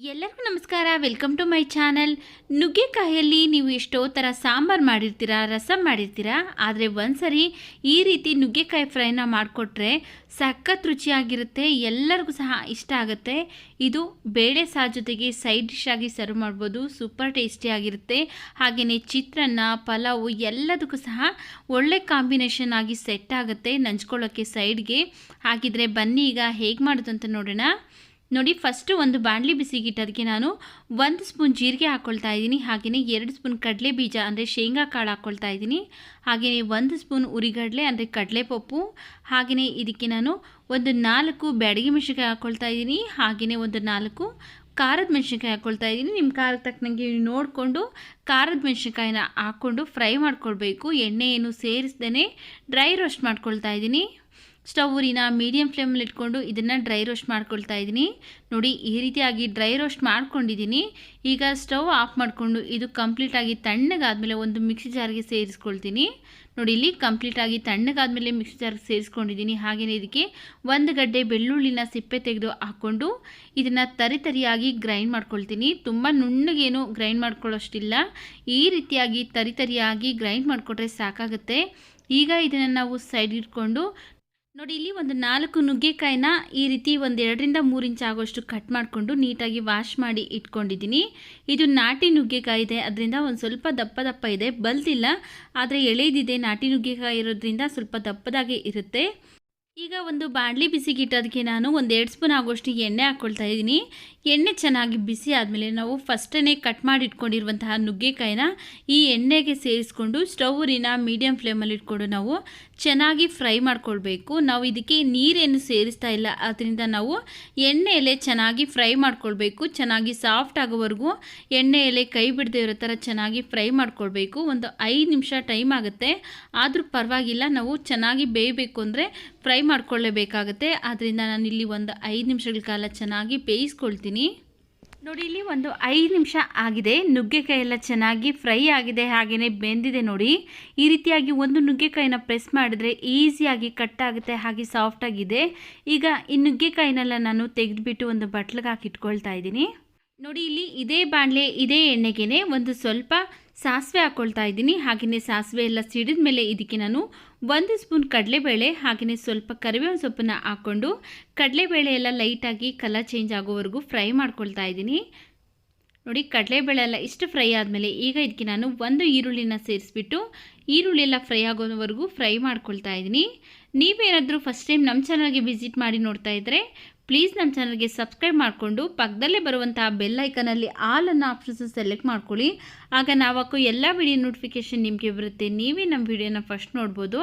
ಎಲ್ಲರಿಗೂ ನಮಸ್ಕಾರ. Welcome to my channel ನುಗ್ಗೆಕಾಯಲ್ಲಿ ನೀವು ಎಷ್ಟೋ ಥರ ಸಾಂಬಾರು ಮಾಡಿರ್ತೀರಾ ರಸಮ್ ಮಾಡಿರ್ತೀರಾ, ಆದರೆ ಒಂದ್ಸರಿ ಈ ರೀತಿ ನುಗ್ಗೆಕಾಯಿ ಫ್ರೈನ ಮಾಡಿಕೊಟ್ರೆ ಸಖತ್ ರುಚಿಯಾಗಿರುತ್ತೆ, ಎಲ್ಲರಿಗೂ ಸಹ ಇಷ್ಟ ಆಗುತ್ತೆ. ಇದು ಬೇಳೆ ಸಾ ಜೊತೆಗೆ ಸೈಡ್ ಡಿಶ್ ಆಗಿ ಸರ್ವ್ ಮಾಡ್ಬೋದು ಸೂಪರ್ ಟೇಸ್ಟಿಯಾಗಿರುತ್ತೆ ಹಾಗೆಯೇ ಚಿತ್ರಾನ್ನ, ಪಲಾವು ಎಲ್ಲದಕ್ಕೂ ಸಹ ಒಳ್ಳೆ ಕಾಂಬಿನೇಷನ್ ಆಗಿ ಸೆಟ್ ಆಗುತ್ತೆ ನಂಚ್ಕೊಳ್ಳೋಕ್ಕೆ ಸೈಡ್ಗೆ ಹಾಗಿದ್ರೆ ಬನ್ನಿ ಈಗ ಹೇಗೆ ಮಾಡೋದು ಅಂತ ನೋಡೋಣ. ನೋಡಿ ಫಸ್ಟು ಒಂದು ಬಾಣಲಿ ಬಿಸಿಗಿಟ್ಟು ಅದಕ್ಕೆ ನಾನು ಒಂದು ಸ್ಪೂನ್ ಜೀರಿಗೆ ಹಾಕ್ಕೊಳ್ತಾ ಇದ್ದೀನಿ. ಹಾಗೆಯೇ ಎರಡು ಸ್ಪೂನ್ ಕಡಲೆ ಬೀಜ, ಅಂದರೆ ಶೇಂಗಾ ಕಾಳು ಹಾಕ್ಕೊಳ್ತಾ ಇದ್ದೀನಿ. ಹಾಗೆಯೇ ಒಂದು ಸ್ಪೂನ್ ಉರಿಗಡಲೆ, ಅಂದರೆ ಕಡಲೆಪಪ್ಪು. ಹಾಗೆಯೇ ಇದಕ್ಕೆ ನಾನು ಒಂದು ನಾಲ್ಕು ಬ್ಯಾಡಗಿ ಮೆಣಸಿನ್ಕಾಯಿ ಹಾಕ್ಕೊಳ್ತಾ ಇದ್ದೀನಿ. ಹಾಗೆಯೇ ಒಂದು ನಾಲ್ಕು ಖಾರದ ಮೆಣಸಿನ್ಕಾಯಿ ಹಾಕ್ಕೊಳ್ತಾ ಇದ್ದೀನಿ. ನಿಮ್ಮ ಖಾರದ ತಕ್ಕನಂಗೆ ನೋಡಿಕೊಂಡು ಖಾರದ ಮೆಣಸಿನ್ಕಾಯಿನ ಹಾಕ್ಕೊಂಡು ಫ್ರೈ ಮಾಡ್ಕೊಳ್ಬೇಕು. ಎಣ್ಣೆ ಏನು ಸೇರಿಸ್ದೇ ಡ್ರೈ ರೋಸ್ಟ್ ಮಾಡ್ಕೊಳ್ತಾ ಇದ್ದೀನಿ. ಸ್ಟವ್ ಮೀಡಿಯಮ್ ಫ್ಲೇಮಲ್ಲಿ ಇಟ್ಕೊಂಡು ಇದನ್ನು ಡ್ರೈ ರೋಸ್ಟ್ ಮಾಡ್ಕೊಳ್ತಾ ಇದ್ದೀನಿ. ನೋಡಿ, ಈ ರೀತಿಯಾಗಿ ಡ್ರೈ ರೋಸ್ಟ್ ಮಾಡ್ಕೊಂಡಿದ್ದೀನಿ. ಈಗ ಸ್ಟವ್ ಆಫ್ ಮಾಡಿಕೊಂಡು ಇದು ಕಂಪ್ಲೀಟಾಗಿ ತಣ್ಣಗಾದಮೇಲೆ ಒಂದು ಮಿಕ್ಸಿ ಜಾರ್ಗೆ ಸೇರಿಸ್ಕೊಳ್ತೀನಿ. ನೋಡಿ, ಇಲ್ಲಿ ಕಂಪ್ಲೀಟಾಗಿ ತಣ್ಣಗಾದಮೇಲೆ ಮಿಕ್ಸಿ ಜಾರ್ಗೆ ಸೇರಿಸ್ಕೊಂಡಿದ್ದೀನಿ. ಹಾಗೆಯೇ ಇದಕ್ಕೆ ಒಂದು ಗಡ್ಡೆ ಬೆಳ್ಳುಳ್ಳಿನ ಸಿಪ್ಪೆ ತೆಗೆದು ಹಾಕ್ಕೊಂಡು ಇದನ್ನು ತರಿ ತರಿಯಾಗಿ ಗ್ರೈಂಡ್ ಮಾಡ್ಕೊಳ್ತೀನಿ. ತುಂಬ ನುಣ್ಣಗೇನು ಗ್ರೈಂಡ್ ಮಾಡ್ಕೊಳ್ಳೋಷ್ಟಿಲ್ಲ. ಈ ರೀತಿಯಾಗಿ ತರಿ ತರಿಯಾಗಿ ಗ್ರೈಂಡ್ ಮಾಡಿಕೊಟ್ರೆ ಸಾಕಾಗುತ್ತೆ. ಈಗ ಇದನ್ನು ನಾವು ಸೈಡ್ ಇಟ್ಕೊಂಡು ನೋಡಿ, ಇಲ್ಲಿ ಒಂದು ನಾಲ್ಕು ನುಗ್ಗೆಕಾಯಿನ ಈ ರೀತಿ ಒಂದು ಎರಡರಿಂದ ಮೂರು ಇಂಚ್ ಆಗೋಷ್ಟು ಕಟ್ ಮಾಡಿಕೊಂಡು ನೀಟಾಗಿ ವಾಶ್ ಮಾಡಿ ಇಟ್ಕೊಂಡಿದ್ದೀನಿ. ಇದು ನಾಟಿ ನುಗ್ಗೆಕಾಯಿ ಇದೆ. ಅದರಿಂದ ಒಂದು ಸ್ವಲ್ಪ ದಪ್ಪ ದಪ್ಪ ಇದೆ. ಬಲ್ದಿಲ್ಲ, ಆದರೆ ಎಳೆದಿದೆ. ನಾಟಿ ನುಗ್ಗೆಕಾಯಿ ಇರೋದ್ರಿಂದ ಸ್ವಲ್ಪ ದಪ್ಪದಾಗೆ ಇರುತ್ತೆ. ಈಗ ಒಂದು ಬಾಣಲಿ ಬಿಸಿಗಿಟ್ಟೋದಕ್ಕೆ ನಾನು ಒಂದು ಎರಡು ಸ್ಪೂನ್ ಆಗೋಷ್ಟು ಎಣ್ಣೆ ಹಾಕ್ಕೊಳ್ತಾ ಇದ್ದೀನಿ. ಎಣ್ಣೆ ಚೆನ್ನಾಗಿ ಬಿಸಿ ಆದಮೇಲೆ ನಾವು ಫಸ್ಟೇ ಕಟ್ ಮಾಡಿ ಇಟ್ಕೊಂಡಿರುವಂತಹ ನುಗ್ಗೆಕಾಯಿನ ಈ ಎಣ್ಣೆಗೆ ಸೇರಿಸ್ಕೊಂಡು ಸ್ಟವ್ರಿನ ಮೀಡಿಯಂ ಫ್ಲೇಮಲ್ಲಿ ಇಟ್ಕೊಂಡು ನಾವು ಚೆನ್ನಾಗಿ ಫ್ರೈ ಮಾಡ್ಕೊಳ್ಬೇಕು. ನಾವು ಇದಕ್ಕೆ ನೀರೇನು ಸೇರಿಸ್ತಾ ಇಲ್ಲ. ಅದರಿಂದ ನಾವು ಎಣ್ಣೆಯಲ್ಲೇ ಚೆನ್ನಾಗಿ ಫ್ರೈ ಮಾಡ್ಕೊಳ್ಬೇಕು. ಚೆನ್ನಾಗಿ ಸಾಫ್ಟ್ ಆಗೋವರೆಗೂ ಎಣ್ಣೆಯಲ್ಲೇ ಕೈ ಬಿಡದೇ ಇರೋ ಥರ ಚೆನ್ನಾಗಿ ಫ್ರೈ ಮಾಡ್ಕೊಳ್ಬೇಕು. ಒಂದು ಐದು ನಿಮಿಷ ಟೈಮ್ ಆಗುತ್ತೆ. ಆದರೂ ಪರವಾಗಿಲ್ಲ, ನಾವು ಚೆನ್ನಾಗಿ ಬೇಯಬೇಕು ಅಂದರೆ ಫ್ರೈ ಮಾಡ್ಕೊಳ್ಳೇಬೇಕಾಗತ್ತೆ. ಆದ್ದರಿಂದ ಇಲ್ಲಿ ಒಂದು ಐದು ನಿಮಿಷಗಳ ಕಾಲ ಚೆನ್ನಾಗಿ ಬೇಯಿಸ್ಕೊಳ್ತೀನಿ. ನೋಡಿ, ಇಲ್ಲಿ ಒಂದು ಐದು ನಿಮಿಷ ಆಗಿದೆ. ನುಗ್ಗೆಕಾಯಿ ಎಲ್ಲ ಚೆನ್ನಾಗಿ ಫ್ರೈ ಆಗಿದೆ ಹಾಗೆಯೇ ಬೆಂದಿದೆ ನೋಡಿ. ಈ ರೀತಿಯಾಗಿ ಒಂದು ನುಗ್ಗೆಕಾಯಿನ ಪ್ರೆಸ್ ಮಾಡಿದ್ರೆ ಈಸಿಯಾಗಿ ಕಟ್ ಆಗುತ್ತೆ, ಹಾಗೆ ಸಾಫ್ಟಾಗಿದೆ ಈಗ ಈ ನುಗ್ಗೆಕಾಯಿನೆಲ್ಲ ನಾನು ತೆಗೆದುಬಿಟ್ಟು ಒಂದು ಬಟ್ಲಿಗೆ ಹಾಕಿ ಇಟ್ಕೊಳ್ತಾ ಇದ್ದೀನಿ. ನೋಡಿ, ಇಲ್ಲಿ ಇದೇ ಬಾಣಲೆ, ಇದೇ ಎಣ್ಣೆಗೇನೆ ಒಂದು ಸ್ವಲ್ಪ ಸಾಸಿವೆ ಹಾಕ್ಕೊಳ್ತಾ ಇದ್ದೀನಿ. ಹಾಗೆಯೇ ಸಾಸಿವೆ ಎಲ್ಲ ಸಿಡಿದ ಮೇಲೆ ಇದಕ್ಕೆ ನಾನು ಒಂದು ಸ್ಪೂನ್ ಕಡಲೆಬೇಳೆ ಹಾಗೆಯೇ ಸ್ವಲ್ಪ ಕರಿಬೇವಿನ ಸೊಪ್ಪನ್ನು ಹಾಕ್ಕೊಂಡು ಕಡಲೆಬೇಳೆ ಎಲ್ಲ ಲೈಟಾಗಿ ಕಲರ್ ಚೇಂಜ್ ಆಗೋವರೆಗೂ ಫ್ರೈ ಮಾಡ್ಕೊಳ್ತಾ ಇದ್ದೀನಿ. ನೋಡಿ, ಕಡಲೆಬೇಳೆ ಎಲ್ಲ ಇಷ್ಟು ಫ್ರೈ ಆದಮೇಲೆ ಈಗ ಇದಕ್ಕೆ ನಾನು ಒಂದು ಈರುಳ್ಳಿನ ಸೇರಿಸ್ಬಿಟ್ಟು ಈರುಳ್ಳಿ ಎಲ್ಲ ಫ್ರೈ ಆಗೋವರೆಗೂ ಫ್ರೈ ಮಾಡ್ಕೊಳ್ತಾ ಇದ್ದೀನಿ. ನೀವೇನಾದರೂ ಫಸ್ಟ್ ಟೈಮ್ ನಮ್ಮ ಚಾನಲ್ಗೆ ವಿಸಿಟ್ ಮಾಡಿ ನೋಡ್ತಾ ಇದ್ದರೆ ಪ್ಲೀಸ್ ನಮ್ಮ ಚಾನಲ್ಗೆ ಸಬ್ಸ್ಕ್ರೈಬ್ ಮಾಡಿಕೊಂಡು ಪಕ್ಕದಲ್ಲೇ ಬರುವಂತಹ ಬೆಲ್ಲೈಕನಲ್ಲಿ ಆಲ್ ಅನ್ನೋ ಆಪ್ಷನ್ಸ್ ಸೆಲೆಕ್ಟ್ ಮಾಡ್ಕೊಳ್ಳಿ. ಆಗ ನಾವಕ್ಕೂ ಎಲ್ಲ ವಿಡಿಯೋ ನೋಟಿಫಿಕೇಷನ್ ನಿಮಗೆ ಬರುತ್ತೆ. ನೀವೇ ನಮ್ಮ ವಿಡಿಯೋನ ಫಸ್ಟ್ ನೋಡ್ಬೋದು.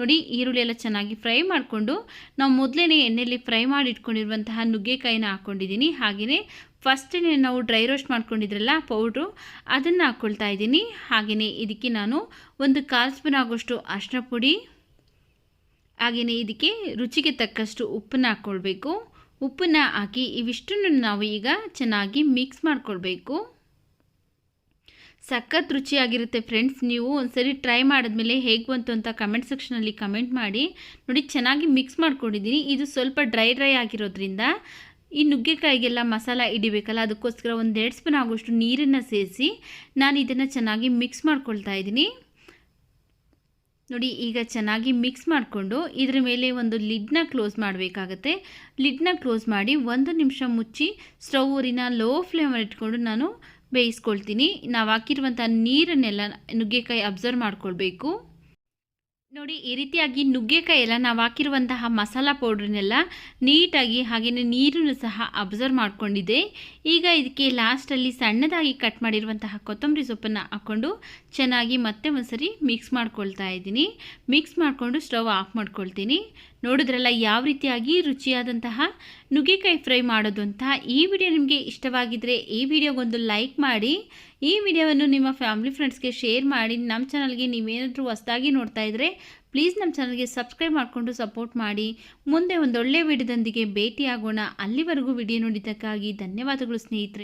ನೋಡಿ, ಈರುಳ್ಳಿ ಎಲ್ಲ ಚೆನ್ನಾಗಿ ಫ್ರೈ ಮಾಡಿಕೊಂಡು, ನಾವು ಮೊದಲೇ ಎಣ್ಣೆಯಲ್ಲಿ ಫ್ರೈ ಮಾಡಿ ಇಟ್ಕೊಂಡಿರುವಂತಹ ನುಗ್ಗೆಕಾಯಿನ ಹಾಕ್ಕೊಂಡಿದ್ದೀನಿ ಹಾಗೆಯೇ ಫಸ್ಟೇ ನಾವು ಡ್ರೈ ರೋಸ್ಟ್ ಮಾಡ್ಕೊಂಡಿದ್ರಲ್ಲ ಪೌಡ್ರು, ಅದನ್ನು ಹಾಕ್ಕೊಳ್ತಾ ಇದ್ದೀನಿ. ಹಾಗೆಯೇ ಇದಕ್ಕೆ ನಾನು ಒಂದು ಕಾಲು ಸ್ಪೂನ್ ಆಗೋಷ್ಟು ಅರಿಶಿನ ಪುಡಿ, ಹಾಗೆಯೇ ಇದಕ್ಕೆ ರುಚಿಗೆ ತಕ್ಕಷ್ಟು ಉಪ್ಪನ್ನ ಹಾಕ್ಕೊಳ್ಬೇಕು ಉಪ್ಪನ್ನ ಹಾಕಿ ಇವಿಷ್ಟನ್ನು ನಾವು ಈಗ ಚೆನ್ನಾಗಿ ಮಿಕ್ಸ್ ಮಾಡ್ಕೊಳ್ಬೇಕು. ಸಖತ್ ರುಚಿಯಾಗಿರುತ್ತೆ ಫ್ರೆಂಡ್ಸ್ ನೀವು ಒಂದ್ಸರಿ ಟ್ರೈ ಮಾಡಿದ್ಮೇಲೆ ಹೇಗೆ ಬಂತು ಅಂತ ಕಮೆಂಟ್ ಸೆಕ್ಷನಲ್ಲಿ ಕಮೆಂಟ್ ಮಾಡಿ. ನೋಡಿ, ಚೆನ್ನಾಗಿ ಮಿಕ್ಸ್ ಮಾಡ್ಕೊಂಡಿದ್ದೀನಿ. ಇದು ಸ್ವಲ್ಪ ಡ್ರೈ ಡ್ರೈ ಆಗಿರೋದ್ರಿಂದ ಈ ನುಗ್ಗೆಕಾಯಿಗೆಲ್ಲ ಮಸಾಲ ಹಿಡಿಬೇಕಲ್ಲ, ಅದಕ್ಕೋಸ್ಕರ ಒಂದು ಎರಡು ಸ್ಪೂನ್ ಆಗೋಷ್ಟು ನೀರನ್ನು ಸೇರಿಸಿ ನಾನು ಇದನ್ನು ಚೆನ್ನಾಗಿ ಮಿಕ್ಸ್ ಮಾಡ್ಕೊಳ್ತಾ ಇದ್ದೀನಿ. ನೋಡಿ, ಈಗ ಚೆನ್ನಾಗಿ ಮಿಕ್ಸ್ ಮಾಡಿಕೊಂಡು ಇದರ ಮೇಲೆ ಒಂದು ಲಿಡ್ನ ಕ್ಲೋಸ್ ಮಾಡಬೇಕಾಗತ್ತೆ. ಲಿಡ್ನ ಕ್ಲೋಸ್ ಮಾಡಿ ಒಂದು ನಿಮಿಷ ಮುಚ್ಚಿ ಸ್ಟವ್ ಊರಿನ ಲೋ ಫ್ಲೇಮಲ್ಲಿ ಇಟ್ಕೊಂಡು ನಾನು ಬೇಯಿಸ್ಕೊಳ್ತೀನಿ. ನಾವು ಹಾಕಿರುವಂಥ ನೀರನ್ನೆಲ್ಲ ನುಗ್ಗೆಕಾಯಿ ಅಬ್ಸರ್ವ್ ಮಾಡ್ಕೊಳ್ಬೇಕು. ನೋಡಿ, ಈ ರೀತಿಯಾಗಿ ನುಗ್ಗೆಕಾಯಿ ಎಲ್ಲ ನಾವು ಹಾಕಿರುವಂತಹ ಮಸಾಲ ಪೌಡ್ರನ್ನೆಲ್ಲ ನೀಟಾಗಿ ಹಾಗೆಯೇ ನೀರನ್ನು ಸಹ ಅಬ್ಸರ್ವ್ ಮಾಡಿಕೊಂಡಿದೆ ಈಗ ಇದಕ್ಕೆ ಲಾಸ್ಟಲ್ಲಿ ಸಣ್ಣದಾಗಿ ಕಟ್ ಮಾಡಿರುವಂತಹ ಕೊತ್ತಂಬರಿ ಸೊಪ್ಪನ್ನು ಹಾಕ್ಕೊಂಡು ಚೆನ್ನಾಗಿ ಮತ್ತೆ ಒಂದ್ಸರಿ ಮಿಕ್ಸ್ ಮಾಡ್ಕೊಳ್ತಾ ಇದ್ದೀನಿ. ಮಿಕ್ಸ್ ಮಾಡಿಕೊಂಡು ಸ್ಟವ್ ಆಫ್ ಮಾಡ್ಕೊಳ್ತೀನಿ. ನೋಡಿದ್ರಲ್ಲ, ಯಾವ ರೀತಿಯಾಗಿ ರುಚಿಯಾದಂತಹ ನುಗ್ಗೆಕಾಯಿ ಫ್ರೈ ಮಾಡೋದು ಅಂತ ಈ ವಿಡಿಯೋ ನಿಮಗೆ ಇಷ್ಟವಾಗಿದ್ದರೆ ಈ ವಿಡಿಯೋಗೊಂದು ಲೈಕ್ ಮಾಡಿ, ಈ ವಿಡಿಯೋವನ್ನು ನಿಮ್ಮ ಫ್ಯಾಮಿಲಿ ಫ್ರೆಂಡ್ಸ್ಗೆ ಶೇರ್ ಮಾಡಿ, ನಮ್ಮ ಚಾನಲ್ಗೆ ನೀವೇನಾದರೂ ಹೊಸದಾಗಿ ನೋಡ್ತಾ ಇದ್ದರೆ ಪ್ಲೀಸ್ ನಮ್ಮ ಚಾನಲ್ಗೆ ಸಬ್ಸ್ಕ್ರೈಬ್ ಮಾಡಿಕೊಂಡು ಸಪೋರ್ಟ್ ಮಾಡಿ. ಮುಂದೆ ಒಂದೊಳ್ಳೆ ವಿಡಿಯೋದೊಂದಿಗೆ ಭೇಟಿಯಾಗೋಣ. ಅಲ್ಲಿವರೆಗೂ ವಿಡಿಯೋ ನೋಡಿದ್ದಕ್ಕಾಗಿ ಧನ್ಯವಾದಗಳು ಸ್ನೇಹಿತರೆ.